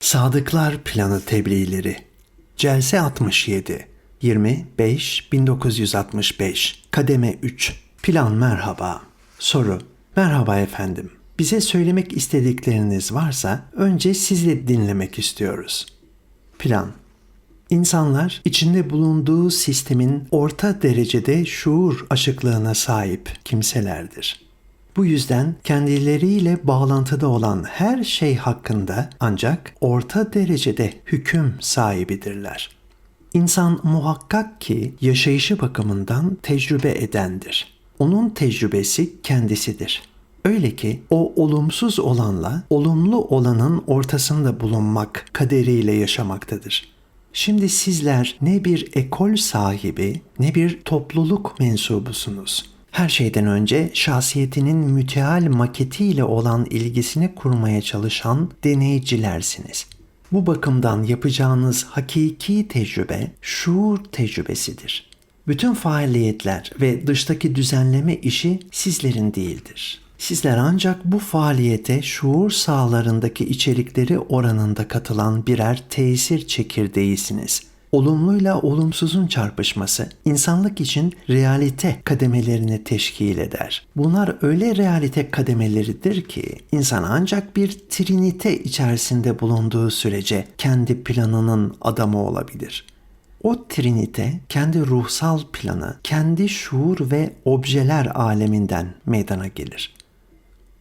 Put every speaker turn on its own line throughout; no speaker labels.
Sadıklar Planı Tebliğleri Celse 67 25 1965 Kademe 3 Plan merhaba Soru Merhaba efendim Bize söylemek istedikleriniz varsa önce sizi dinlemek istiyoruz. Plan İnsanlar içinde bulunduğu sistemin orta derecede şuur aşıklığına sahip kimselerdir. Bu yüzden kendileriyle bağlantıda olan her şey hakkında ancak orta derecede hüküm sahibidirler. İnsan muhakkak ki yaşayışı bakımından tecrübe edendir. Onun tecrübesi kendisidir. Öyle ki o olumsuz olanla olumlu olanın ortasında bulunmak kaderiyle yaşamaktadır. Şimdi sizler ne bir ekol sahibi ne bir topluluk mensubusunuz. Her şeyden önce şahsiyetinin müteal maketiyle olan ilgisini kurmaya çalışan deneycilersiniz. Bu bakımdan yapacağınız hakiki tecrübe şuur tecrübesidir. Bütün faaliyetler ve dıştaki düzenleme işi sizlerin değildir. Sizler ancak bu faaliyete şuur sahalarındaki içerikleri oranında katılan birer tesir çekirdeğisiniz. Olumluyla olumsuzun çarpışması insanlık için realite kademelerini teşkil eder. Bunlar öyle realite kademeleridir ki insan ancak bir trinite içerisinde bulunduğu sürece kendi planının adamı olabilir. O trinite kendi ruhsal planı, kendi şuur ve objeler aleminden meydana gelir.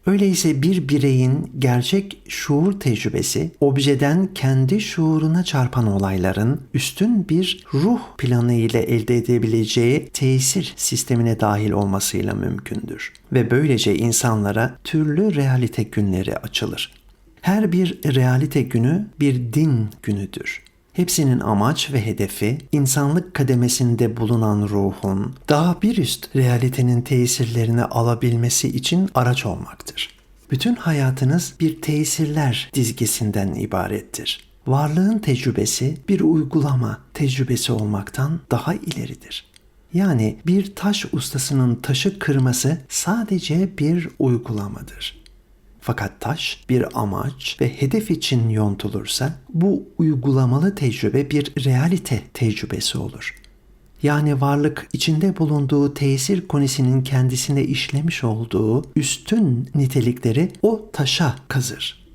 Öyleyse bir bireyin gerçek şuur tecrübesi objeden kendi şuuruna çarpan olayların üstün bir ruh planı ile elde edebileceği tesir sistemine dahil olmasıyla mümkündür. Ve böylece insanlara türlü realite günleri açılır. Her bir realite günü bir din günüdür. Hepsinin amaç ve hedefi insanlık kademesinde bulunan ruhun daha bir üst realitenin tesirlerini alabilmesi için araç olmaktır. Bütün hayatınız bir tesirler dizgesinden ibarettir. Varlığın tecrübesi bir uygulama tecrübesi olmaktan daha ileridir. Yani bir taş ustasının taşı kırması sadece bir uygulamadır. Fakat taş bir amaç ve hedef için yontulursa bu uygulamalı tecrübe bir realite tecrübesi olur. Yani varlık içinde bulunduğu tesir konisinin kendisine işlemiş olduğu üstün nitelikleri o taşa kazır.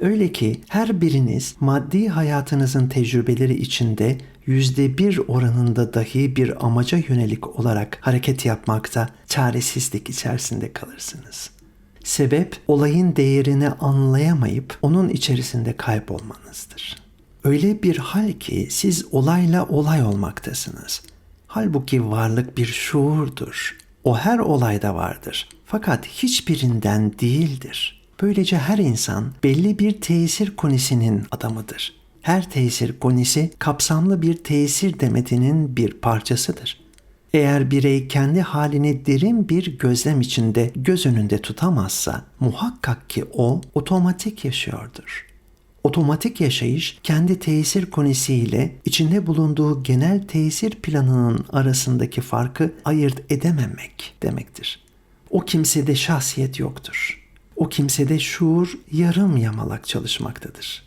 Öyle ki her biriniz maddi hayatınızın tecrübeleri içinde yüzde bir oranında dahi bir amaca yönelik olarak hareket yapmakta çaresizlik içerisinde kalırsınız.'' Sebep olayın değerini anlayamayıp onun içerisinde kaybolmanızdır. Öyle bir hal ki siz olayla olay olmaktasınız. Halbuki varlık bir şuurdur. O her olayda vardır. Fakat hiçbirinden değildir. Böylece her insan belli bir tesir konisinin adamıdır. Her tesir konisi kapsamlı bir tesir demetinin bir parçasıdır. Eğer birey kendi halini derin bir gözlem içinde göz önünde tutamazsa muhakkak ki o otomatik yaşıyordur. Otomatik yaşayış kendi tesir konisiyle içinde bulunduğu genel tesir planının arasındaki farkı ayırt edememek demektir. O kimsede şahsiyet yoktur. O kimsede şuur yarım yamalak çalışmaktadır.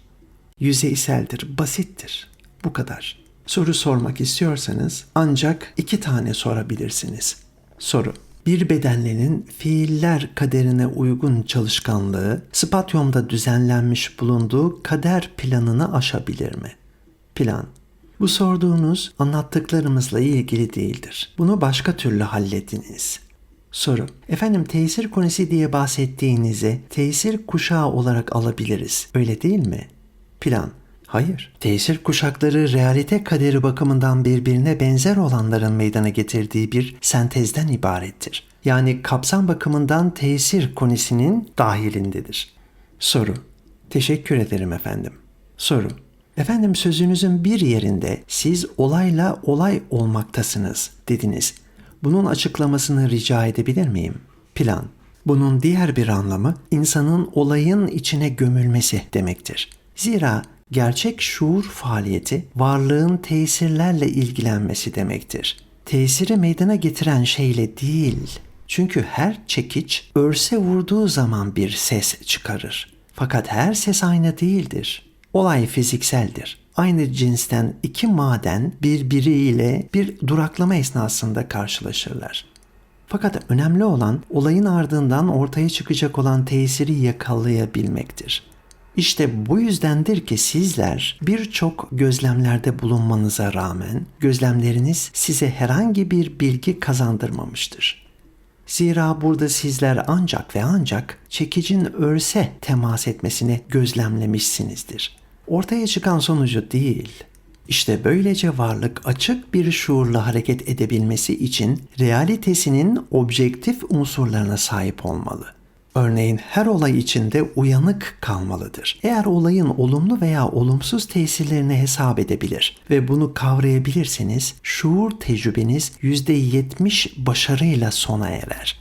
Yüzeyseldir, basittir. Bu kadar. Soru sormak istiyorsanız ancak iki tane sorabilirsiniz. Soru bir bedenlerin fiiller kaderine uygun çalışkanlığı spatyumda düzenlenmiş bulunduğu kader planını aşabilir mi? Plan bu sorduğunuz anlattıklarımızla ilgili değildir. Bunu başka türlü hallediniz. Soru. Efendim tesir konisi diye bahsettiğinizi tesir kuşağı olarak alabiliriz. Öyle değil mi? Plan. Hayır. Tesir kuşakları realite kaderi bakımından birbirine benzer olanların meydana getirdiği bir sentezden ibarettir. Yani kapsam bakımından tesir konisinin dahilindedir. Soru. Teşekkür ederim efendim. Soru. Efendim sözünüzün bir yerinde siz olayla olay olmaktasınız dediniz. Bunun açıklamasını rica edebilir miyim? Plan. Bunun diğer bir anlamı insanın olayın içine gömülmesi demektir. Zira Gerçek şuur faaliyeti varlığın tesirlerle ilgilenmesi demektir. Tesiri meydana getiren şeyle değil. Çünkü her çekiç örse vurduğu zaman bir ses çıkarır. Fakat her ses aynı değildir. Olay fizikseldir. Aynı cinsten iki maden birbiriyle bir duraklama esnasında karşılaşırlar. Fakat önemli olan olayın ardından ortaya çıkacak olan tesiri yakalayabilmektir. İşte bu yüzdendir ki sizler birçok gözlemlerde bulunmanıza rağmen gözlemleriniz size herhangi bir bilgi kazandırmamıştır. Zira burada sizler ancak ve ancak çekicin örse temas etmesini gözlemlemişsinizdir. Ortaya çıkan sonucu değil. İşte böylece varlık açık bir şuurla hareket edebilmesi için realitesinin objektif unsurlarına sahip olmalı. Örneğin her olay içinde uyanık kalmalıdır. Eğer olayın olumlu veya olumsuz tesirlerini hesap edebilir ve bunu kavrayabilirseniz şuur tecrübeniz %70 başarıyla sona erer.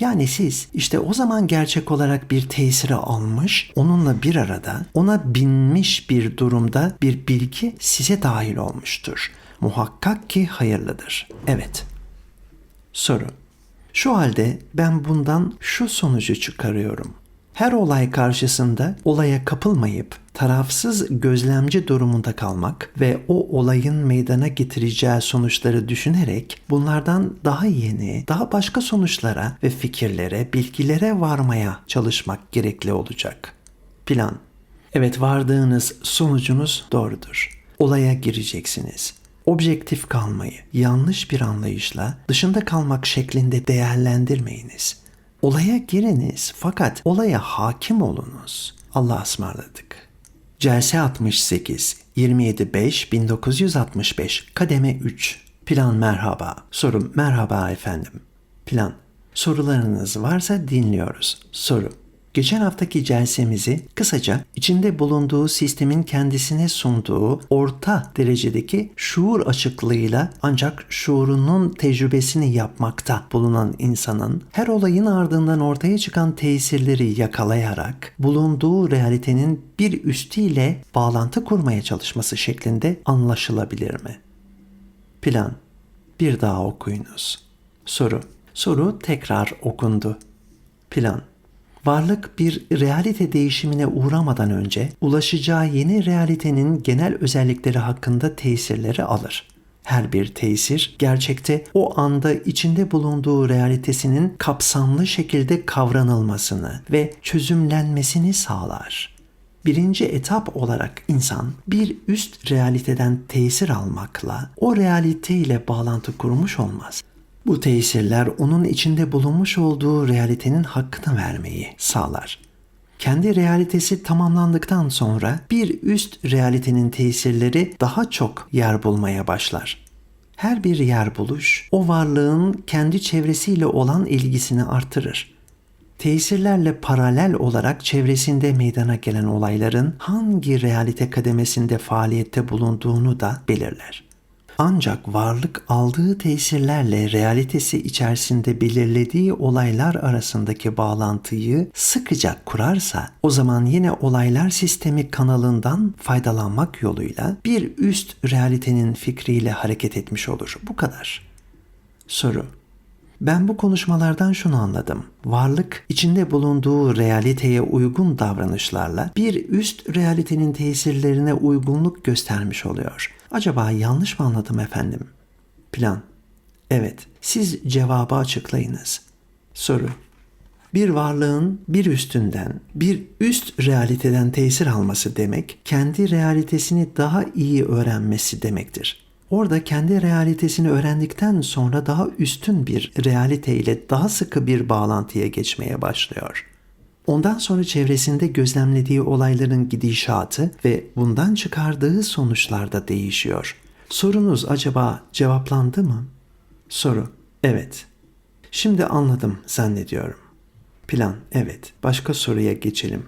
Yani siz işte o zaman gerçek olarak bir tesiri almış, onunla bir arada, ona binmiş bir durumda bir bilgi size dahil olmuştur. Muhakkak ki hayırlıdır. Evet. Soru. Şu halde ben bundan şu sonucu çıkarıyorum. Her olay karşısında olaya kapılmayıp tarafsız gözlemci durumunda kalmak ve o olayın meydana getireceği sonuçları düşünerek bunlardan daha yeni, daha başka sonuçlara ve fikirlere, bilgilere varmaya çalışmak gerekli olacak. Plan. Evet vardığınız sonucunuz doğrudur. Olaya gireceksiniz objektif kalmayı yanlış bir anlayışla dışında kalmak şeklinde değerlendirmeyiniz. Olaya giriniz fakat olaya hakim olunuz. Allah'a ısmarladık. Celse 68 27 5 1965 kademe 3 Plan merhaba. Soru merhaba efendim. Plan Sorularınız varsa dinliyoruz. Soru Geçen haftaki celsemizi kısaca içinde bulunduğu sistemin kendisine sunduğu orta derecedeki şuur açıklığıyla ancak şuurunun tecrübesini yapmakta bulunan insanın her olayın ardından ortaya çıkan tesirleri yakalayarak bulunduğu realitenin bir üstüyle bağlantı kurmaya çalışması şeklinde anlaşılabilir mi? Plan Bir daha okuyunuz. Soru Soru tekrar okundu. Plan Varlık bir realite değişimine uğramadan önce ulaşacağı yeni realitenin genel özellikleri hakkında tesirleri alır. Her bir tesir gerçekte o anda içinde bulunduğu realitesinin kapsamlı şekilde kavranılmasını ve çözümlenmesini sağlar. Birinci etap olarak insan bir üst realiteden tesir almakla o realite ile bağlantı kurmuş olmaz. Bu tesirler onun içinde bulunmuş olduğu realitenin hakkını vermeyi sağlar. Kendi realitesi tamamlandıktan sonra bir üst realitenin tesirleri daha çok yer bulmaya başlar. Her bir yer buluş o varlığın kendi çevresiyle olan ilgisini artırır. Tesirlerle paralel olarak çevresinde meydana gelen olayların hangi realite kademesinde faaliyette bulunduğunu da belirler. Ancak varlık aldığı tesirlerle realitesi içerisinde belirlediği olaylar arasındaki bağlantıyı sıkıca kurarsa o zaman yine olaylar sistemi kanalından faydalanmak yoluyla bir üst realitenin fikriyle hareket etmiş olur. Bu kadar. Soru ben bu konuşmalardan şunu anladım. Varlık içinde bulunduğu realiteye uygun davranışlarla bir üst realitenin tesirlerine uygunluk göstermiş oluyor. Acaba yanlış mı anladım efendim? Plan. Evet, siz cevabı açıklayınız. Soru. Bir varlığın bir üstünden, bir üst realiteden tesir alması demek, kendi realitesini daha iyi öğrenmesi demektir. Orada kendi realitesini öğrendikten sonra daha üstün bir realite ile daha sıkı bir bağlantıya geçmeye başlıyor. Ondan sonra çevresinde gözlemlediği olayların gidişatı ve bundan çıkardığı sonuçlar da değişiyor. Sorunuz acaba cevaplandı mı? Soru: Evet. Şimdi anladım zannediyorum. Plan: Evet. Başka soruya geçelim.